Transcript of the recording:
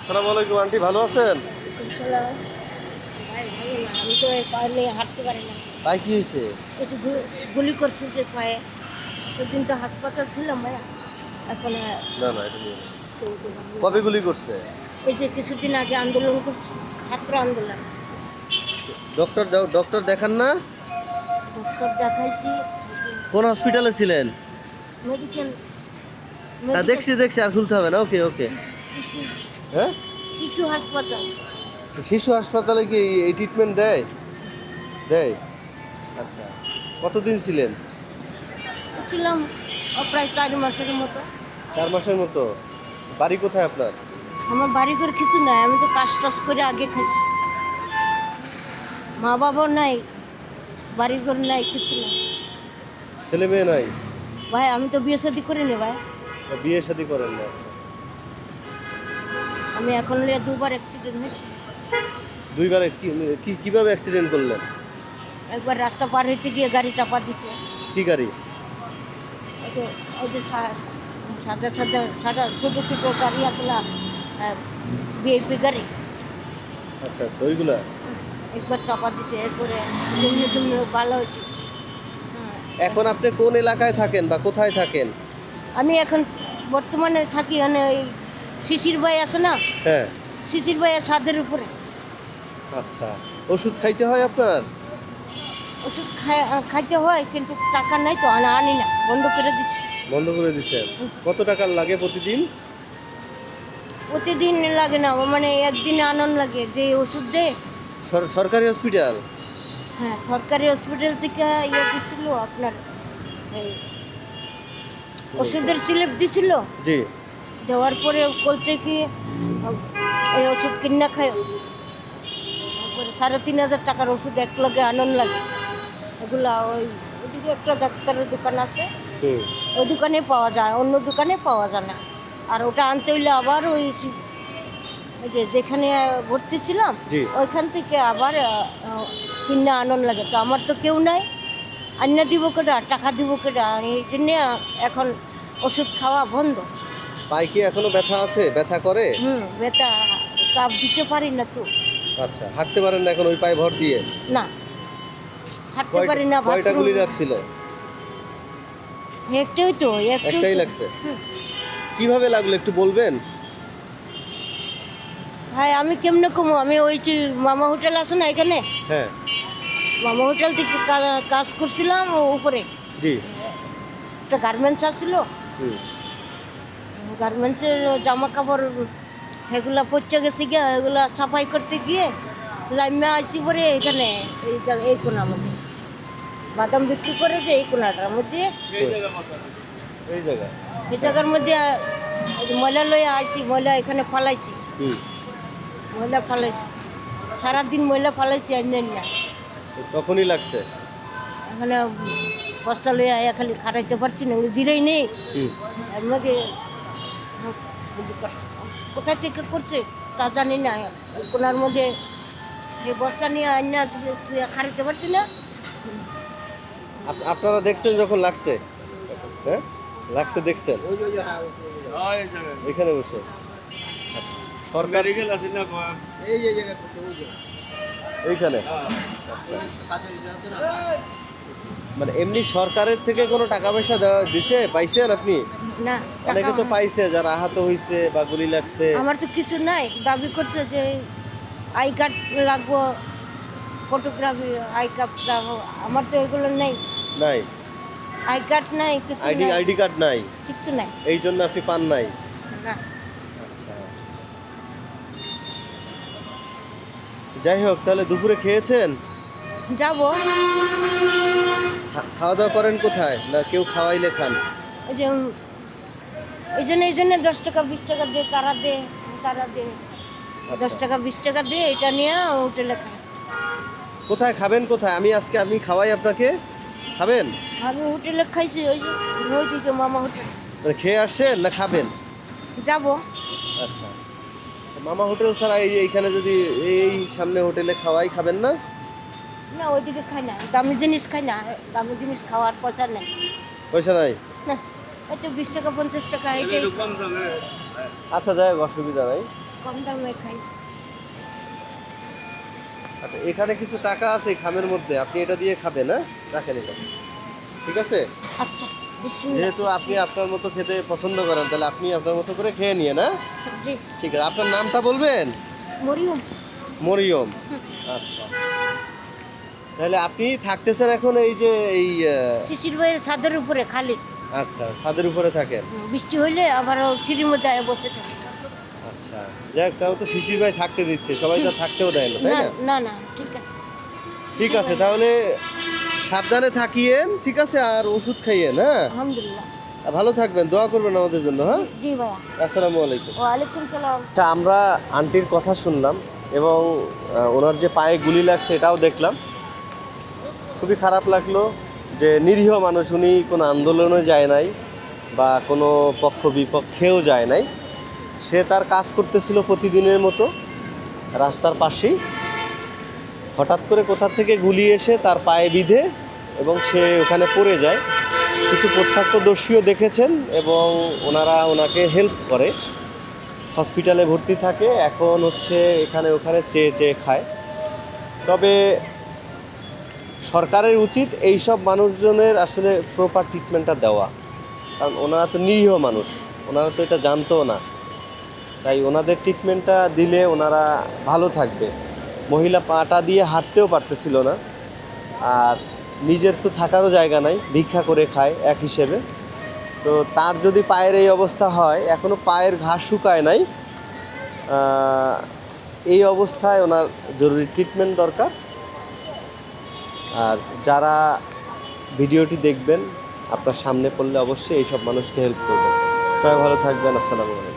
আসসালামু আলাইকুম আন্টি ভালো আছেন? আমি তো পায়ে হাঁটতে পারি না। ভাই কি হয়েছে? গু- গুলি করছে যে পায়ে। সেদিন তো হাসপাতাল ছিলাম ভাইয়া এখন না না এটা কবে গুলি করছে? এই যে কিছুদিন আগে আন্দোলন করছে ছাত্র আন্দোলন। ডক্টর ডক্টর দেখান না। ডক্টর দেখাইছি। কোন হসপিটালে ছিলেন? মেডিকেল দেখছি দেখছি আর খুলতে হবে না। ওকে ওকে হ্যাঁ? শিশু হাসপাতাল। শিশু হাসপাতালে কি এই ট্রিটমেন্ট দেয়? দেয়? আচ্ছা। কতদিন ছিলেন? ছিলাম প্রায় চার মাসের মতো। চার মাসের মতো। বাড়ি কোথায় আপনার? আমার বাড়ি ঘর কিছু নাই আমি তো কাজ টাজ করে আগে খাইছি। মা বাবা নাই বাড়ি ঘর নাই কিছু নাই। ছেলে মেয়ে নাই? ভাই আমি তো বিয়ে শাদি করিনি ভাই। বিয়ে শাদী করেন না আচ্ছা। আমি এখন দুবার অ্যাক্সিডেন্ট হয়েছে। দুইবার কি কি কীভাবে অ্যাক্সিডেন্ট করলেন? একবার রাস্তা পার হইতে গিয়ে গাড়ি চাপা দিছে। কি গাড়ি? ওই যে সাদা সাদা সাদা ছোটো ছোটো গাড়ি আসলা বিএপি গাড়ি। আচ্ছা আচ্ছা ওইগুলা? একবার চাপা দিছে এরপরে জমিয়ে জমিয়ে ভালো হয়েছে। হ্যাঁ। এখন আপনি কোন এলাকায় থাকেন বা কোথায় থাকেন? আমি এখন বর্তমানে থাকি মানে ওই শিশির ভাই আছে না? হ্যাঁ। শিশির ভাইয়ের ছাদের উপরে। আচ্ছা। ওষুধ খাইতে হয় আপনার? ওষুধ খাই- খাইতে হয় কিন্তু টাকা নাই তো আনা আনি না। বন্ধ করে দিছি। বন্ধ করে দিচ্ছেন কত টাকা লাগে প্রতিদিন? প্রতিদিন লাগে না মানে একদিনে আনন্দ লাগে। যে ওষুধ দেয় সর- সরকারি হসপিটাল? হ্যাঁ সরকারি হসপিটাল থেকে ইয়ে দিছিল আপনার ওষুধের স্লিপ দিছিল? জি। দেওয়ার পরে বলছে কি এই ওষুধ কিনা খায় সাড়ে তিন হাজার টাকার ওষুধ এক লগে আনন্দ লাগে। এগুলা ওই ওদিকে একটা ডাক্তারের দোকান আছে। ওই দোকানে পাওয়া যায় অন্য দোকানে পাওয়া যায় না। আর ওটা আনতে হইলে আবার ওই ওই যে যেখানে ভর্তি ছিলাম ওইখান থেকে আবার কিনা আনন্দ লাগে। তো আমার তো কেউ নাই। আন্না দিব কেটা টাকা দিব কেটা এই জন্যে এখন ওষুধ খাওয়া বন্ধ। পায়ে কি এখনও ব্যথা আছে? ব্যথা করে? হুম বেটা চাপ দিতে পারি না তো। আচ্ছা হাঁটতে পারেন না এখন ওই পায়ে ভর দিয়ে? না হাঁটতে পারি না কয়টা গুলি রাখছিল একটাই তো একটাই লাগছে। কীভাবে লাগল একটু বলবেন? হ্যাঁ আমি কেমনে কমু? আমি ওই যে মামা হোটেল আছে না এখানে? হ্যাঁ। মামা হোটেল থেকে কাজ করছিলাম উপরে। জি। একটা গার্মেন্টস আছিল হুম। গার্মেন্টসের জামা কাপড় এগুলা পচে গেছে গিয়ে এগুলা সাফাই করতে গিয়ে লাইমে আসি পরে এখানে এই জায়গা এই কোনার মধ্যে। বাদাম বিক্রি করে যে এই কোনাটার মধ্যে। এই জায়গার মধ্যে ময়লা লয়ে আইছি ময়লা এখানে ফালাইছি। ময়লা ফালাইছি। সারাদিন ময়লা ফালাইছি আর নেন না। তখনই লাগছে? এখানে কষ্ট লয়ে আয়া খালি খাটাইতে পারছি না জিরেই নেই। এর মধ্যে। কোথা থেকে করছে তা জানি না। কোনার মধ্যে সেই বস্তা নিয়ে আইনা তুই খারাইতে পারছি না। আপ- আপনারা দেখছেন যখন লাগছে? হ্যাঁ? লাগছে দেখছেন? এখানে বসে। আচ্ছা সরকার এইখানে? আচ্ছা। মানে এমনি সরকারের থেকে কোনো টাকা পয়সা দেওয়া দিছে? পাইছেন আপনি? না অনেকে তো পাইছে যারা আহত হয়েছে বা গুলি লাগছে। আমার তো কিছু নাই। দাবি করছে যে আই কার্ড লাগবো ফটোগ্রাফি আই কার্ড লাগবো। আমার তো এগুলো নেই। নাই? আই কার্ড নাই কিছু আইডি আইডি কার্ড নাই? কিচ্ছু নাই। এই জন্য আপনি পান নাই? না। আচ্ছা। যাই হোক তাহলে দুপুরে খেয়েছেন? যাব। খা- খাওয়া দাওয়া করেন কোথায়? না কেউ খাওয়াইলে খান? এই যে এই জন্য এই জন্য দশ টাকা বিশ টাকা দিয়ে তারা দে তারা দে। দশ টাকা বিশ টাকা দিয়ে এটা নিয়ে হোটেলে খাই কোথায় খাবেন কোথায়? আমি আজকে আমি খাওয়াই আপনাকে। খাবেন? আমি হোটেলে খাইছি ওই যে ওইদিকে মামা হোটেল। মানে খেয়ে আসছেন না খাবেন? যাব। আচ্ছা। মামা হোটেল ছাড়া এই এইখানে যদি এই সামনে হোটেলে খাওয়াই খাবেন না? না ওইদিকে খাই না। দামি জিনিস খাই না দামি জিনিস খাওয়ার পয়সা নেই। পয়সা নাই? না এই তো বিশ টাকা পঞ্চাশ টাকা এটাই আচ্ছা যাই হোক অসুবিধা নাই। কম দামে খাই। আচ্ছা এখানে কিছু টাকা আছে খামের মধ্যে আপনি এটা দিয়ে খাবেন হ্যাঁ? রাখেন এটা। ঠিক আছে? আচ্ছা যেহেতু আপনি আপনার মতো খেতে পছন্দ করেন তাহলে আপনি আপনার মতো করে খেয়ে নিয়ে না ঠিক আছে আপনার নামটা বলবেন? মরিয়ম। মরিয়ম। আচ্ছা। তাহলে আপনি থাকতেছেন এখন এই যে এই শিশির ভাইয়ের ছাদের উপরে খালি। আচ্ছা ছাদের উপরে থাকেন। বৃষ্টি হইলে আবার সিঁড়ির মধ্যে বসে থাকে। আচ্ছা যাক তাও তো শিশির ভাই থাকতে দিচ্ছে সবাই তো থাকতেও দেয় না তাই না না? না ঠিক আছে। ঠিক আছে তাহলে সাবধানে থাকিয়েন ঠিক আছে আর ওষুধ খাইয়েন হ্যাঁ? আলহামদুলিল্লাহ। ভালো থাকবেন দোয়া করবেন আমাদের জন্য হ্যাঁ? জি ভাইয়া। আসসালামু আলাইকুম। ওয়ালাইকুম সালাম। আচ্ছা আমরা আন্টির কথা শুনলাম এবং ওনার যে পায়ে গুলি লাগছে এটাও দেখলাম। খুবই খারাপ লাগল যে নিরীহ মানুষ, উনি কোনো আন্দোলনে যায় নাই বা কোনো পক্ষ বিপক্ষেও যায় নাই। সে তার কাজ করতেছিল প্রতিদিনের মতো, রাস্তার পাশেই। হঠাৎ করে কোথা থেকে গুলি এসে তার পায়ে বিঁধে এবং সে ওখানে পড়ে যায়। কিছু প্রত্যক্ষদর্শীও দেখেছেন এবং ওনারা ওনাকে হেল্প করে। হসপিটালে ভর্তি থাকে, এখন হচ্ছে এখানে ওখানে চেয়ে চেয়ে খায়। তবে সরকারের উচিত এই সব মানুষজনের আসলে প্রপার ট্রিটমেন্টটা দেওয়া। কারণ ওনারা তো নিরীহ মানুষ, ওনারা তো এটা জানতো না। তাই ওনাদের ট্রিটমেন্টটা দিলে ওনারা ভালো থাকবে। মহিলা পাটা দিয়ে হাঁটতেও পারতেছিল না। আর নিজের তো থাকারও জায়গা নাই, ভিক্ষা করে খায় এক হিসেবে। তো তার যদি পায়ের এই অবস্থা হয় এখনও পায়ের ঘাস শুকায় নাই এই অবস্থায় ওনার জরুরি ট্রিটমেন্ট দরকার। আর যারা ভিডিওটি দেখবেন, আপনার সামনে পড়লে অবশ্যই এইসব মানুষকে হেল্প করবেন। সবাই ভালো থাকবেন, আসসালামু আলাইকুম।